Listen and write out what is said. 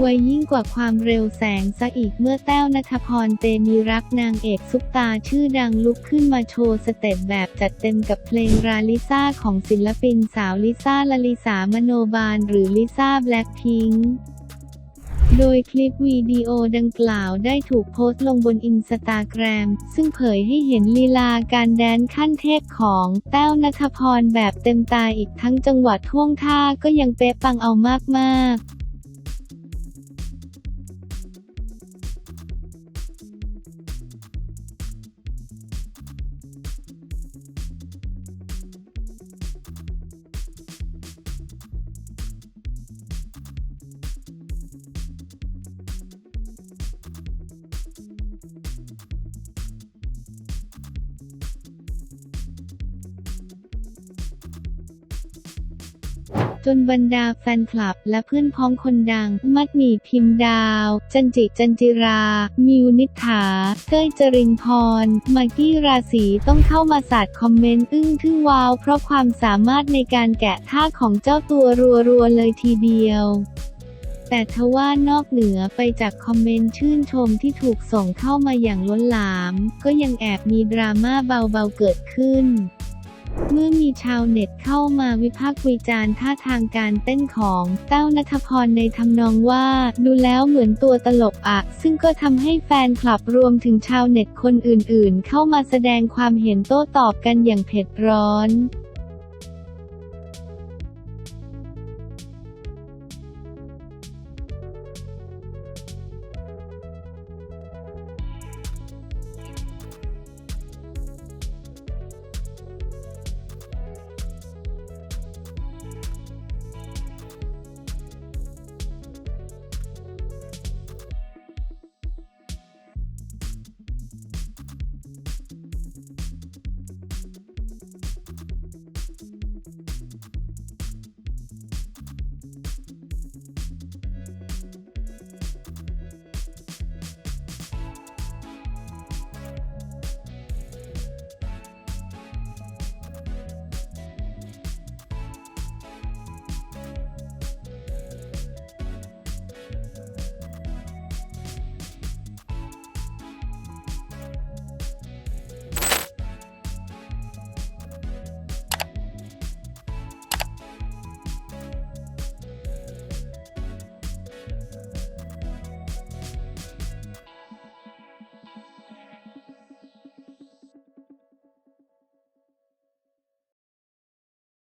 ไวยยิ่งกว่าความเร็วแสงซะอีกเมื่อแต้วนัทพรเตมีรักนางเอกซุปตาชื่อดังลุกขึ้นมาโชว์สเต็ปแบบจัดเต็มกับเพลงราลิซ่าของศิลปินสาวลิซ่าลลิสามโนบาลหรือลิซ่าแบล็คพิงค์โดยคลิปวิดีโอดังกล่าวได้ถูกโพสต์ลงบนอินสตาแกรม ซึ่งเผยให้เห็นลีลาการแดนขั้นเทพของแต้วนัทพรแบบเต็มตาอีกทั้งจังหวะท่วงท่าก็ยังเป๊ะปังเอามากๆ นบรรดาแฟนคลับและเพื่อนพ้องคนดัง มัดหมี่พิมพ์ดาว จันจิจันจิรา มิวนิษฐา เต้ยจรินพร มากกี้ราศีต้องเข้ามาสาดคอมเมนต์อึ้งทึ่งว้าว เพราะความสามารถในการแกะท่าของเจ้าตัวรัวๆเลยทีเดียวแต่ทว่านอกเหนือไปจากคอมเมนต์ชื่นชมที่ถูกส่งเข้ามาอย่างล้นหลาม ก็ยังแอบมีดราม่าเบาๆเกิดขึ้น เมื่อมีชาวเน็ตเข้ามาวิพากษ์วิจารณ์ท่าทางการเต้นของเต้านัทพรในทำนองว่า ดูแล้วเหมือนตัวตลกอะ ซึ่งก็ทำให้แฟนคลับรวมถึงชาวเน็ตคนอื่นๆ เข้ามาแสดงความเห็นโต้ตอบกันอย่างเผ็ดร้อน